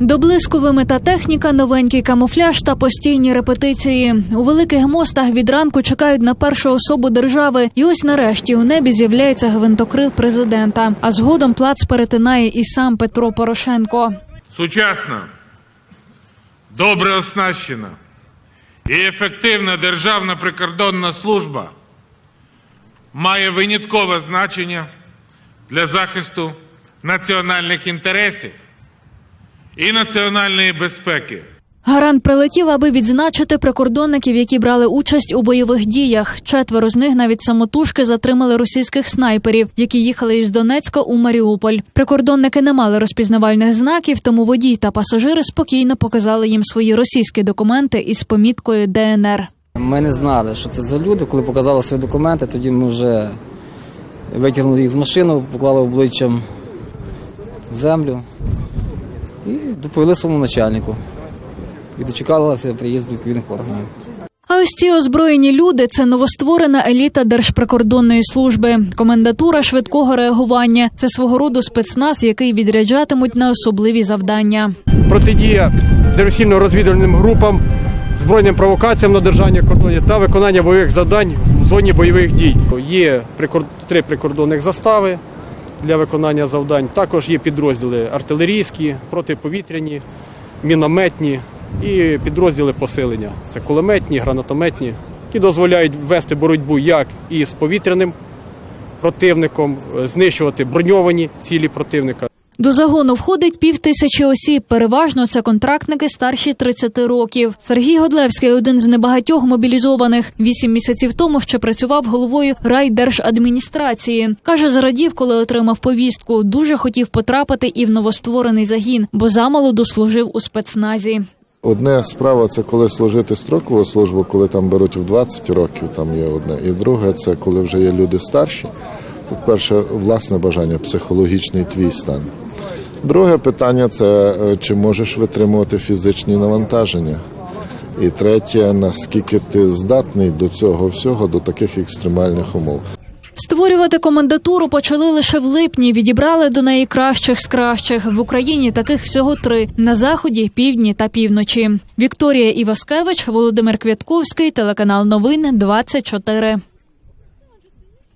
Доблискувими та техніка, новенький камуфляж та постійні репетиції. У великих мостах від ранку чекають на першу особу держави. І ось нарешті у небі з'являється гвинтокрил президента. А згодом плац перетинає і сам Петро Порошенко. Сучасна, добре оснащена і ефективна державна прикордонна служба має виняткове значення для захисту національних інтересів і національної безпеки. Гарант прилетів, аби відзначити прикордонників, які брали участь у бойових діях. Четверо з них навіть самотужки затримали російських снайперів, які їхали із Донецька у Маріуполь. Прикордонники не мали розпізнавальних знаків, тому водій та пасажири спокійно показали їм свої російські документи із поміткою ДНР. Ми не знали, що це за люди. Коли показали свої документи, тоді ми вже витягнули їх з машини, поклали обличчям в землю і доповіли своєму начальнику. І дочекалися приїзду відповідних органів. А ось ці озброєні люди це новостворена еліта Держприкордонної служби, комендатура швидкого реагування. Це свого роду спецназ, який відряджатимуть на особливі завдання. протидія диверсійно-розвідувальним групам, збройним провокаціям на держання кордонів та виконання бойових завдань в зоні бойових дій. Є прикор- три прикордонних застави для виконання завдань. Також є підрозділи артилерійські, протиповітряні, мінометні і підрозділи посилення. Це кулеметні, гранатометні, які дозволяють вести боротьбу як із повітряним противником, е, знищувати броньовані цілі противника. До загону входить пів тисячі осіб. Переважно це контрактники старші 30 років. Сергій Годлевський один з небагатьох мобілізованих. Вісім місяців тому ще працював головою райдержадміністрації. каже, зрадів, коли отримав повістку. Дуже хотів потрапити і в новостворений загін, бо замолоду служив у спецназі. Одне справа це коли служити строкову службу, коли там беруть в 20 років, там є одне. І друге, це коли вже є люди старші. Перше власне бажання, психологічний твій стан. Друге питання це е, чи можеш витримувати фізичні навантаження. І третє, наскільки ти здатний до цього всього, до таких екстремальних умов. Створювати комендатуру почали лише в липні. Відібрали до неї кращих з кращих. В Україні таких всього три на заході, півдні та півночі. Вікторія Іваскевич, Володимир Квятковський, телеканал Новин 24.